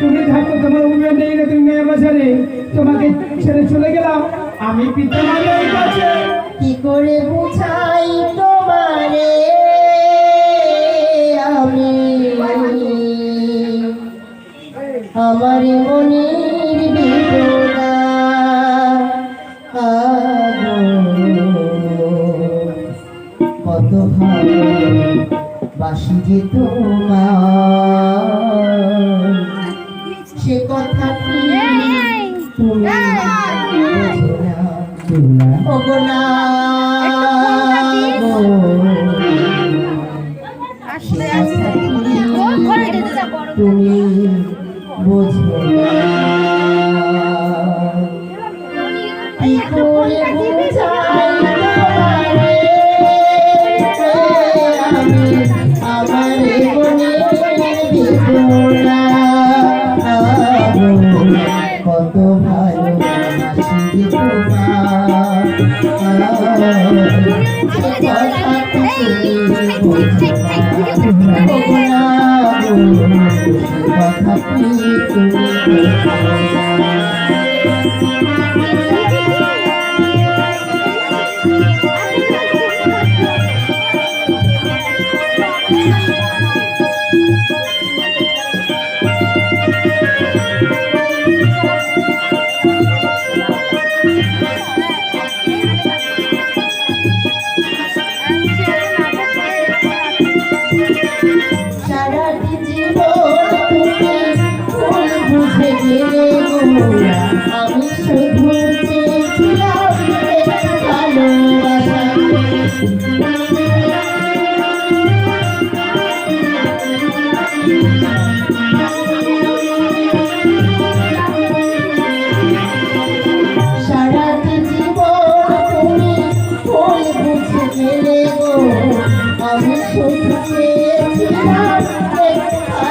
তুমি থাকো তোমার উন্নয়ন তুমি মেয়ে বছরে তোমাকে ছেড়ে চলে গেলাম আমি পিতা মাতার কাছে কি করে বুঝাই আমার মনের বিপদা কত ভালো বাসি যে সে কথা কি তুমি Thank you.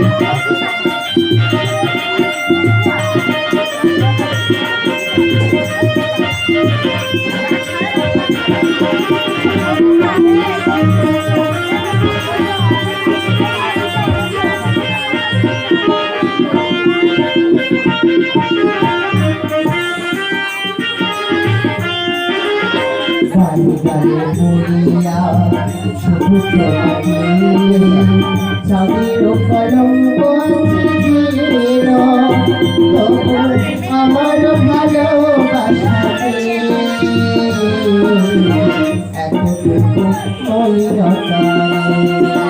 Música কালে মরিয়া সবুজে চাঁদের কলঙ্ক আমার ভালোবাসাতে এতটুকু ওই রকম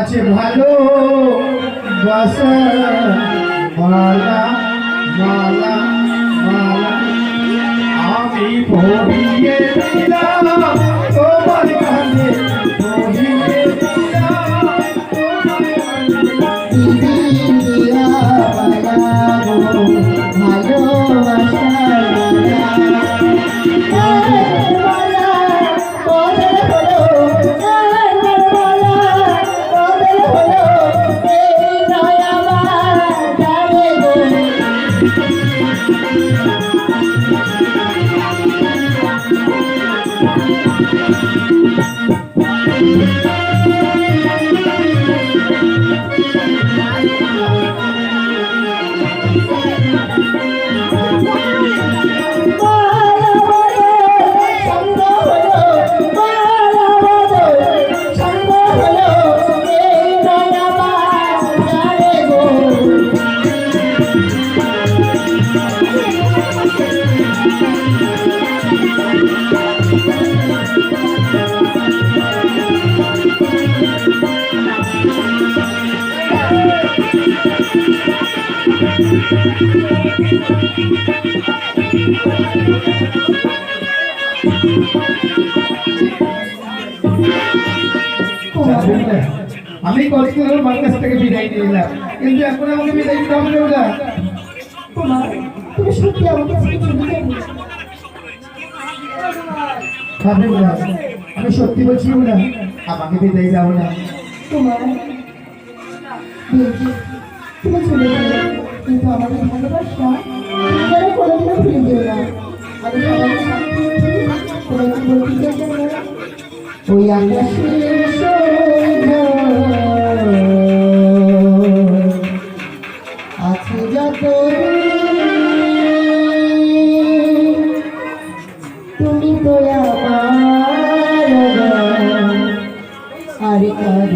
আছে ভালো বাসা। জানবেন না? আমি কষ্ট করে মার কাছ থেকে বিদায় নিলাম কিন্তু এখন আমাকে বিদায় দিতে হবে ওটা তুমি আমি সত্যি বলছি না, আমাকে বিদায় দাও না। তোমার দেখি চলে যাবে কিন্তু আমাদের ভালোবাসা যেন কোনোদিনও ভুলে যেও না। আমি সবাইকে সাথে তোমাকে বলতে চাই ওই আকাশের আছে যত তুমি তো আমার আর কারণ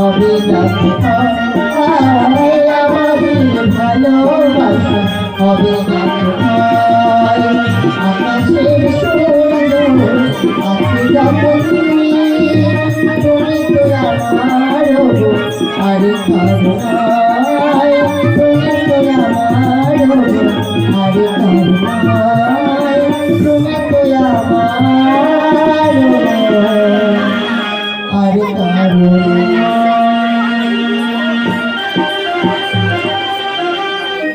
হবে না আমাদের ভালোবাসা হবে না আকাশের আমি যখন তুমি তুমি তো আমার আর তুমি তো আমার আর তুমি তো আমার আর কারণ